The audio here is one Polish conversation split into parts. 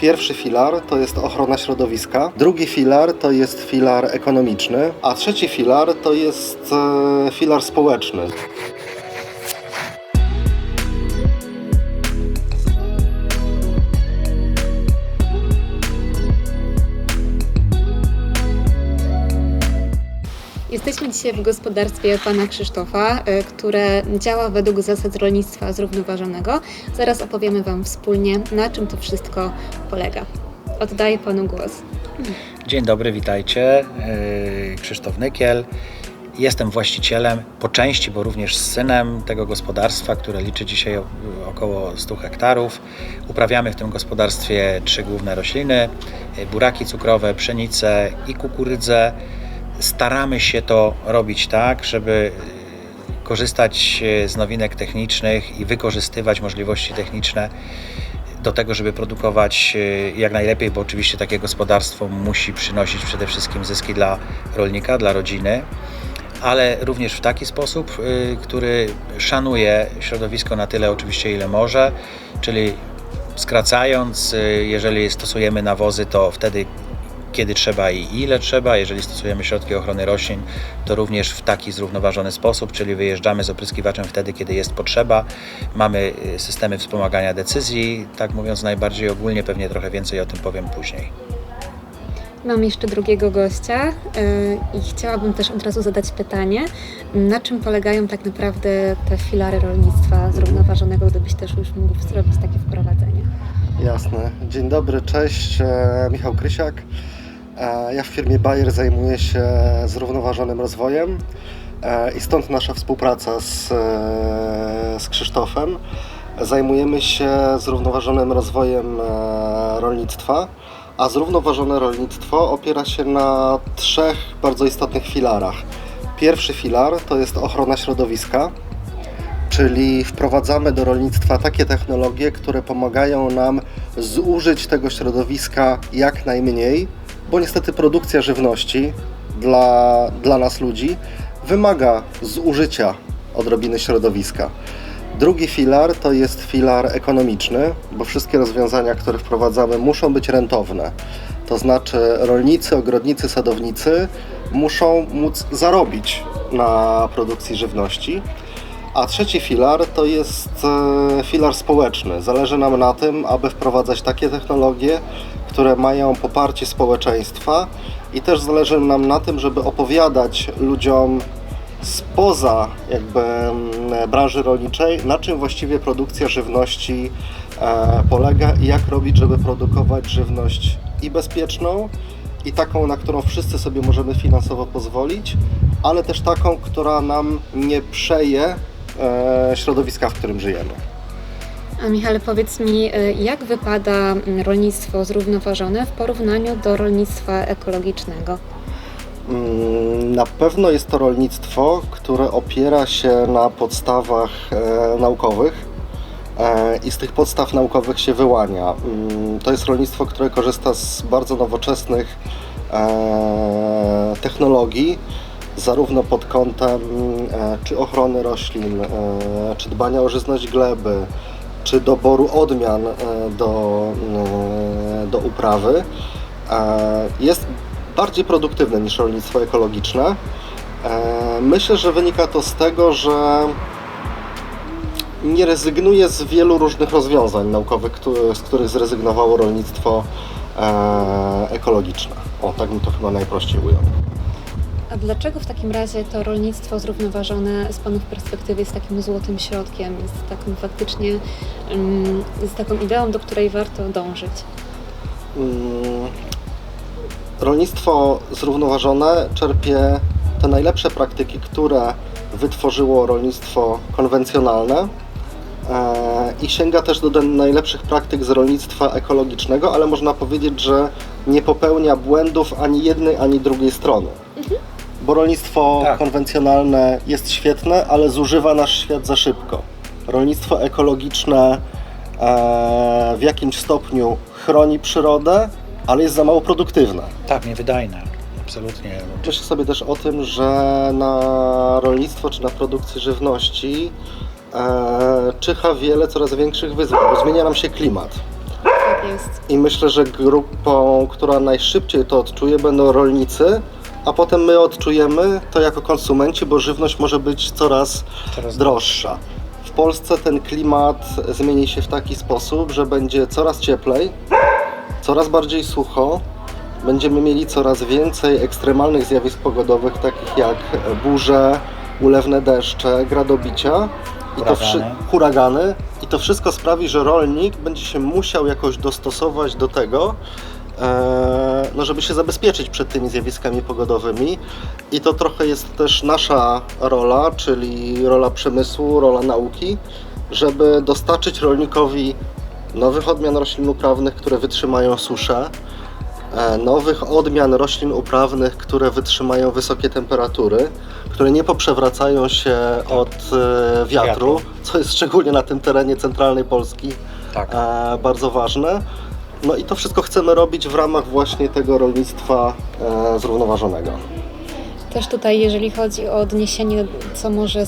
Pierwszy filar to jest ochrona środowiska, drugi filar to jest filar ekonomiczny, a trzeci filar to jest e, filar społeczny. Jesteśmy dzisiaj w gospodarstwie pana Krzysztofa, y, które działa według zasad rolnictwa zrównoważonego. Zaraz opowiemy Wam wspólnie, na czym to wszystko polega. Oddaję panu głos. Dzień dobry, witajcie. Yy, Krzysztof Nykiel. Jestem właścicielem po części, bo również synem tego gospodarstwa, które liczy dzisiaj około 100 hektarów. Uprawiamy w tym gospodarstwie trzy główne rośliny: yy, buraki cukrowe, pszenicę i kukurydzę. Staramy się to robić tak, żeby yy, korzystać yy, z nowinek technicznych i wykorzystywać możliwości techniczne do tego, żeby produkować e, jak najlepiej, bo oczywiście takie gospodarstwo musi przynosić przede wszystkim zyski dla rolnika, dla rodziny, ale również w taki sposób, y, który szanuje środowisko na tyle oczywiście, ile może, czyli skracając, y, jeżeli stosujemy nawozy, to wtedy kiedy trzeba i ile trzeba. Jeżeli stosujemy środki ochrony roślin, to również w taki zrównoważony sposób, czyli wyjeżdżamy z opryskiwaczem wtedy, kiedy jest potrzeba. Mamy y, systemy wspomagania decyzji, tak mówiąc najbardziej ogólnie, pewnie trochę więcej o tym powiem później. Mam jeszcze drugiego gościa y, i chciałabym też od razu zadać pytanie, na czym polegają tak naprawdę te filary rolnictwa zrównoważonego, gdybyś też już mógł zrobić takie wprowadzenie. Jasne. Dzień dobry, cześć. E, Michał Krysiak. E, ja w firmie Bayer zajmuję się zrównoważonym rozwojem e, i stąd nasza współpraca z, e, z Krzysztofem. Zajmujemy się zrównoważonym rozwojem rolnictwa, a zrównoważone rolnictwo opiera się na trzech bardzo istotnych filarach. Pierwszy filar to jest ochrona środowiska, czyli wprowadzamy do rolnictwa takie technologie, które pomagają nam zużyć tego środowiska jak najmniej, bo niestety produkcja żywności dla, dla nas ludzi wymaga zużycia odrobiny środowiska. Drugi filar to jest filar ekonomiczny, bo wszystkie rozwiązania, które wprowadzamy, muszą być rentowne. To znaczy, rolnicy, ogrodnicy, sadownicy muszą móc zarobić na produkcji żywności. A trzeci filar to jest e, filar społeczny. Zależy nam na tym, aby wprowadzać takie technologie, które mają poparcie społeczeństwa i też zależy nam na tym, żeby opowiadać ludziom spoza jakby mm, branży rolniczej, na czym właściwie produkcja żywności e, polega i jak robić, żeby produkować żywność i bezpieczną, i taką, na którą wszyscy sobie możemy finansowo pozwolić, ale też taką, która nam nie przeje e, środowiska, w którym żyjemy. A Michale, powiedz mi, y, jak wypada mm, rolnictwo zrównoważone w porównaniu do rolnictwa ekologicznego? Mm, Na pewno jest to rolnictwo, które opiera się na podstawach e, naukowych e, i z tych podstaw naukowych się wyłania. Mm, To jest rolnictwo, które korzysta z bardzo nowoczesnych e, technologii, zarówno pod kątem czy ochrony roślin, czy dbania o żyzność gleby, czy doboru odmian e, do, e, do uprawy. E, Jest bardziej produktywne niż rolnictwo ekologiczne. Myślę, że wynika to z tego, że nie rezygnuje z wielu różnych rozwiązań naukowych, z których zrezygnowało rolnictwo ekologiczne. O, tak bym to chyba najprościej ujął. A dlaczego w takim razie to rolnictwo zrównoważone z Panów perspektywy jest takim złotym środkiem, jest taką faktycznie, mm, jest taką ideą, do której warto dążyć? Mm, rolnictwo zrównoważone czerpie te najlepsze praktyki, które wytworzyło rolnictwo konwencjonalne e, i sięga też do najlepszych praktyk z rolnictwa ekologicznego, ale można powiedzieć, że nie popełnia błędów ani jednej, ani drugiej strony. Bo rolnictwo Tak. konwencjonalne jest świetne, ale zużywa nasz świat za szybko. Rolnictwo ekologiczne e, w jakimś stopniu chroni przyrodę, ale jest za mało produktywne. Tak, niewydajne, absolutnie. Myślę sobie też o tym, że na rolnictwo czy na produkcję żywności e, czyha wiele coraz większych wyzwań, bo zmienia nam się klimat. Tak jest. I myślę, że grupą, która najszybciej to odczuje, będą rolnicy, a potem my odczujemy to jako konsumenci, bo żywność może być coraz Coraz droższa. W Polsce ten klimat zmieni się w taki sposób, że będzie coraz cieplej, coraz bardziej sucho. Będziemy mieli coraz więcej ekstremalnych zjawisk pogodowych, takich jak burze, ulewne deszcze, gradobicia i to Huragany. I to wszystko sprawi, że rolnik będzie się musiał jakoś dostosować do tego, no żeby się zabezpieczyć przed tymi zjawiskami pogodowymi. I to trochę jest też nasza rola, czyli rola przemysłu, rola nauki, żeby dostarczyć rolnikowi nowych odmian roślin uprawnych, które wytrzymają suszę, e, nowych odmian roślin uprawnych, które wytrzymają wysokie temperatury, które nie poprzewracają się od e, wiatru, co jest szczególnie na tym terenie centralnej Polski Tak. e, bardzo ważne. No i to wszystko chcemy robić w ramach właśnie tego rolnictwa e, zrównoważonego. Też tutaj, jeżeli chodzi o odniesienie, co może,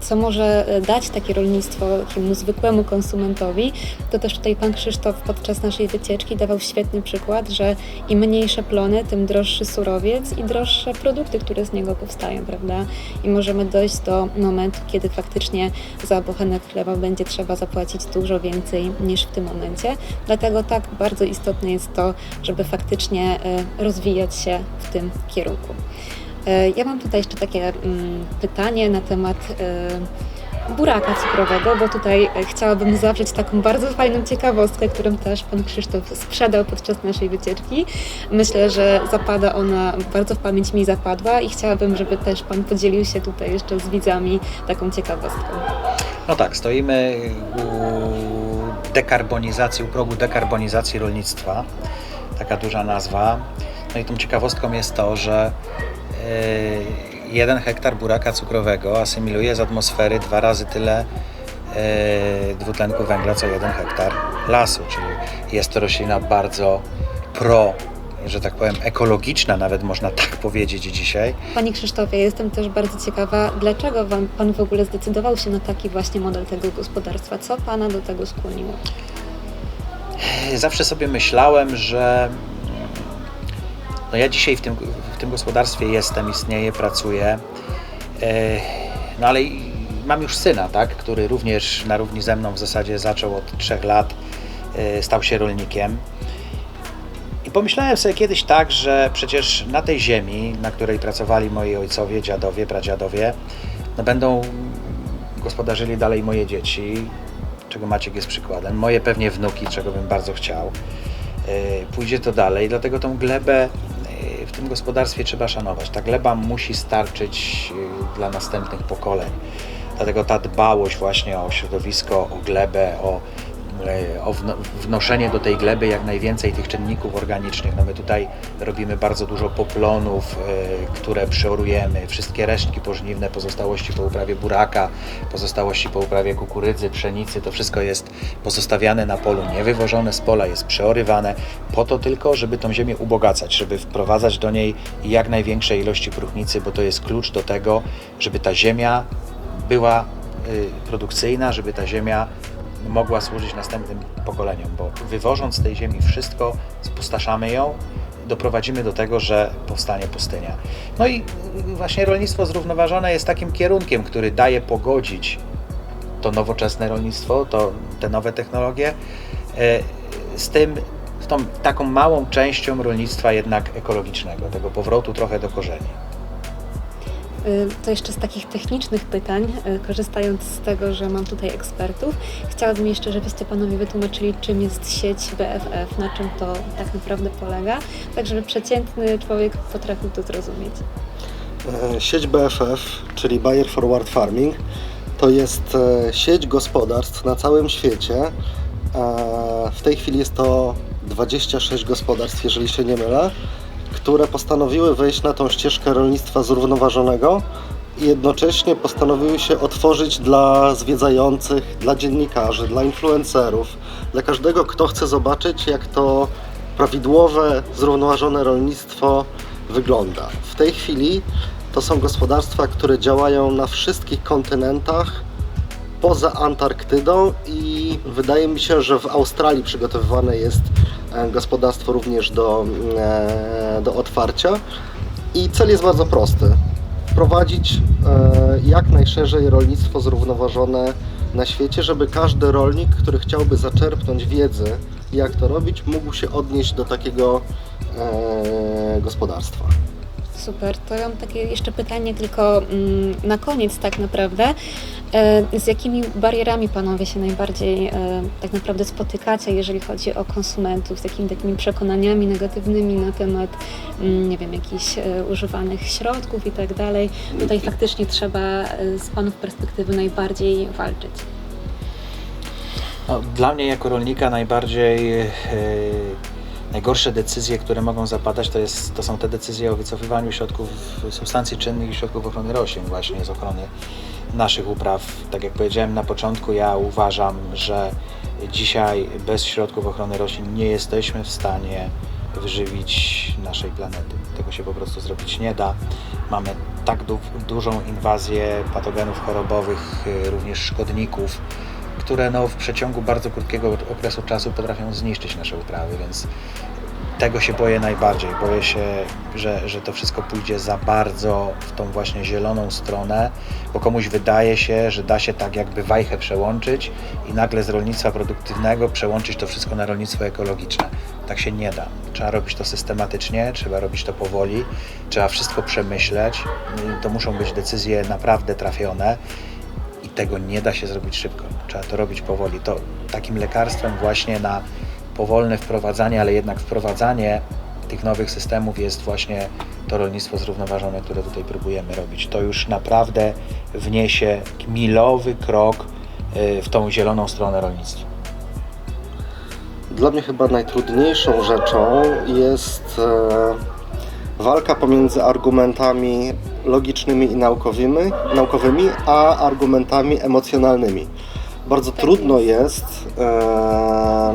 co może e, dać takie rolnictwo takiemu zwykłemu konsumentowi, to też tutaj Pan Krzysztof podczas naszej wycieczki dawał świetny przykład, że im mniejsze plony, tym droższy surowiec i droższe produkty, które z niego powstają, prawda? I możemy dojść do momentu, kiedy faktycznie za bochenek chleba będzie trzeba zapłacić dużo więcej niż w tym momencie. Dlatego tak bardzo istotne jest to, żeby faktycznie e, rozwijać się w tym kierunku. E, Ja mam tutaj jeszcze takie mm, pytanie na temat e, buraka cukrowego, bo tutaj e, chciałabym zawrzeć taką bardzo fajną ciekawostkę, którą też Pan Krzysztof sprzedał podczas naszej wycieczki. Myślę, że zapada ona, bardzo w pamięć mi zapadła i chciałabym, żeby też Pan podzielił się tutaj jeszcze z widzami taką ciekawostką. No tak, stoimy u dekarbonizacji, u progu dekarbonizacji rolnictwa. Taka duża nazwa. No i tą ciekawostką jest to, że jeden hektar buraka cukrowego asymiluje z atmosfery dwa razy tyle yy, dwutlenku węgla, co jeden hektar lasu, czyli jest to roślina bardzo pro, że tak powiem, ekologiczna, nawet można tak powiedzieć dzisiaj. Panie Krzysztofie, jestem też bardzo ciekawa, dlaczego wam, Pan w ogóle zdecydował się na taki właśnie model tego gospodarstwa? Co Pana do tego skłoniło? Zawsze sobie myślałem, że no ja dzisiaj w tym, tym gospodarstwie jestem, istnieję, pracuję, e, no ale mam już syna, tak, który również na równi ze mną w zasadzie zaczął od trzech lat, e, stał się rolnikiem. I pomyślałem sobie kiedyś tak, że przecież na tej ziemi, na której pracowali moi ojcowie, dziadowie, pradziadowie, no będą gospodarzyli dalej moje dzieci, czego Maciek jest przykładem, moje pewnie wnuki, czego bym bardzo chciał. Yy, Pójdzie to dalej, dlatego tą glebę w tym gospodarstwie trzeba szanować. Ta gleba musi starczyć yy, dla następnych pokoleń. Dlatego ta dbałość właśnie o środowisko, o glebę, o, o wno- wnoszenie do tej gleby jak najwięcej tych czynników organicznych. No my tutaj robimy bardzo dużo poplonów, yy, które przeorujemy, wszystkie resztki pożniwne, pozostałości po uprawie buraka, pozostałości po uprawie kukurydzy, pszenicy, to wszystko jest pozostawiane na polu, niewywożone z pola, jest przeorywane po to tylko, żeby tą ziemię ubogacać, żeby wprowadzać do niej jak największe ilości próchnicy, bo to jest klucz do tego, żeby ta ziemia była y, produkcyjna, żeby ta ziemia mogła służyć następnym pokoleniom, bo wywożąc z tej ziemi wszystko, spustoszamy ją, doprowadzimy do tego, że powstanie pustynia. No i właśnie rolnictwo zrównoważone jest takim kierunkiem, który daje pogodzić to nowoczesne rolnictwo, to, te nowe technologie e, z tym, z tą taką małą częścią rolnictwa jednak ekologicznego, tego powrotu trochę do korzeni. Y, To jeszcze z takich technicznych pytań, y, korzystając z tego, że mam tutaj ekspertów, chciałabym jeszcze, żebyście panowie wytłumaczyli, czym jest sieć BFF, na czym to tak naprawdę polega, tak żeby przeciętny człowiek potrafił to zrozumieć. E, Sieć BFF, czyli Bayer Forward Farming, to jest e, sieć gospodarstw na całym świecie. E, W tej chwili jest to 26 gospodarstw, jeżeli się nie mylę, które postanowiły wejść na tą ścieżkę rolnictwa zrównoważonego i jednocześnie postanowiły się otworzyć dla zwiedzających, dla dziennikarzy, dla influencerów, dla każdego, kto chce zobaczyć, jak to prawidłowe, zrównoważone rolnictwo wygląda. W tej chwili to są gospodarstwa, które działają na wszystkich kontynentach poza Antarktydą i wydaje mi się, że w Australii przygotowywane jest gospodarstwo również do, e, do otwarcia. I cel jest bardzo prosty. Wprowadzić e, jak najszerzej rolnictwo zrównoważone na świecie, żeby każdy rolnik, który chciałby zaczerpnąć wiedzę, jak to robić, mógł się odnieść do takiego e, gospodarstwa. Super, to ja mam takie jeszcze pytanie tylko mm, na koniec tak naprawdę. E, Z jakimi barierami panowie się najbardziej e, tak naprawdę spotykacie, jeżeli chodzi o konsumentów, z jakimi takimi przekonaniami negatywnymi na temat, mm, nie wiem, jakichś e, używanych środków i tak dalej. Tutaj faktycznie trzeba z panów perspektywy najbardziej walczyć. No, dla mnie jako rolnika najbardziej najgorsze decyzje, które mogą zapadać, to, jest, to są te decyzje o wycofywaniu środków, substancji czynnych i środków ochrony roślin właśnie z ochrony naszych upraw. Tak jak powiedziałem na początku, ja uważam, że dzisiaj bez środków ochrony roślin nie jesteśmy w stanie wyżywić naszej planety. Tego się po prostu zrobić nie da. Mamy tak du- dużą inwazję patogenów chorobowych, y, również szkodników, które no, w przeciągu bardzo krótkiego okresu czasu potrafią zniszczyć nasze uprawy, więc tego się boję najbardziej. Boję się, że, że to wszystko pójdzie za bardzo w tą właśnie zieloną stronę, bo komuś wydaje się, że da się tak jakby wajchę przełączyć i nagle z rolnictwa produktywnego przełączyć to wszystko na rolnictwo ekologiczne. Tak się nie da. Trzeba robić to systematycznie, trzeba robić to powoli, trzeba wszystko przemyśleć. To muszą być decyzje naprawdę trafione tego nie da się zrobić szybko. Trzeba to robić powoli. To takim lekarstwem właśnie na powolne wprowadzanie, ale jednak wprowadzanie tych nowych systemów jest właśnie to rolnictwo zrównoważone, które tutaj próbujemy robić. To już naprawdę wniesie milowy krok y, w tą zieloną stronę rolnictwa. Dla mnie chyba najtrudniejszą rzeczą jest e, walka pomiędzy argumentami logicznymi i naukowymi, naukowymi a argumentami emocjonalnymi. Bardzo trudno jest e,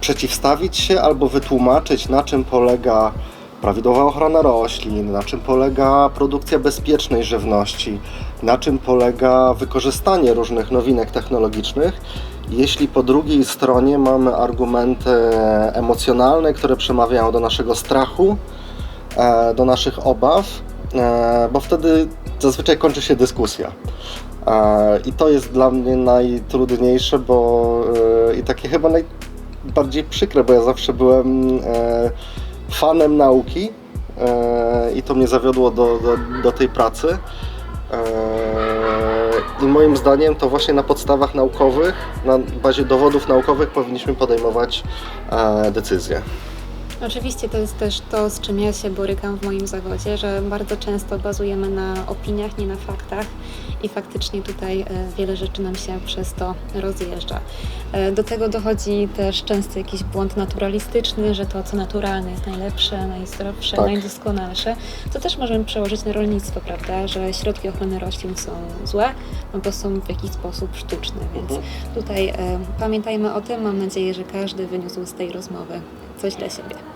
przeciwstawić się albo wytłumaczyć, na czym polega prawidłowa ochrona roślin, na czym polega produkcja bezpiecznej żywności, na czym polega wykorzystanie różnych nowinek technologicznych, jeśli po drugiej stronie mamy argumenty emocjonalne, które przemawiają do naszego strachu, do naszych obaw, e, bo wtedy zazwyczaj kończy się dyskusja. E, I to jest dla mnie najtrudniejsze, bo e, i takie chyba najbardziej przykre, bo ja zawsze byłem e, fanem nauki e, i to mnie zawiodło do, do, do tej pracy. E, I moim zdaniem to właśnie na podstawach naukowych, na bazie dowodów naukowych powinniśmy podejmować e, decyzje. Oczywiście to jest też to, z czym ja się borykam w moim zawodzie, że bardzo często bazujemy na opiniach, nie na faktach i faktycznie tutaj e, wiele rzeczy nam się przez to rozjeżdża. E, Do tego dochodzi też często jakiś błąd naturalistyczny, że to, co naturalne jest najlepsze, najzdrowsze, Tak. najdoskonalsze, co też możemy przełożyć na rolnictwo, prawda, że środki ochrony roślin są złe, no bo są w jakiś sposób sztuczne, więc Mhm. tutaj e, pamiętajmy o tym, mam nadzieję, że każdy wyniósł z tej rozmowy 坐起来写呗。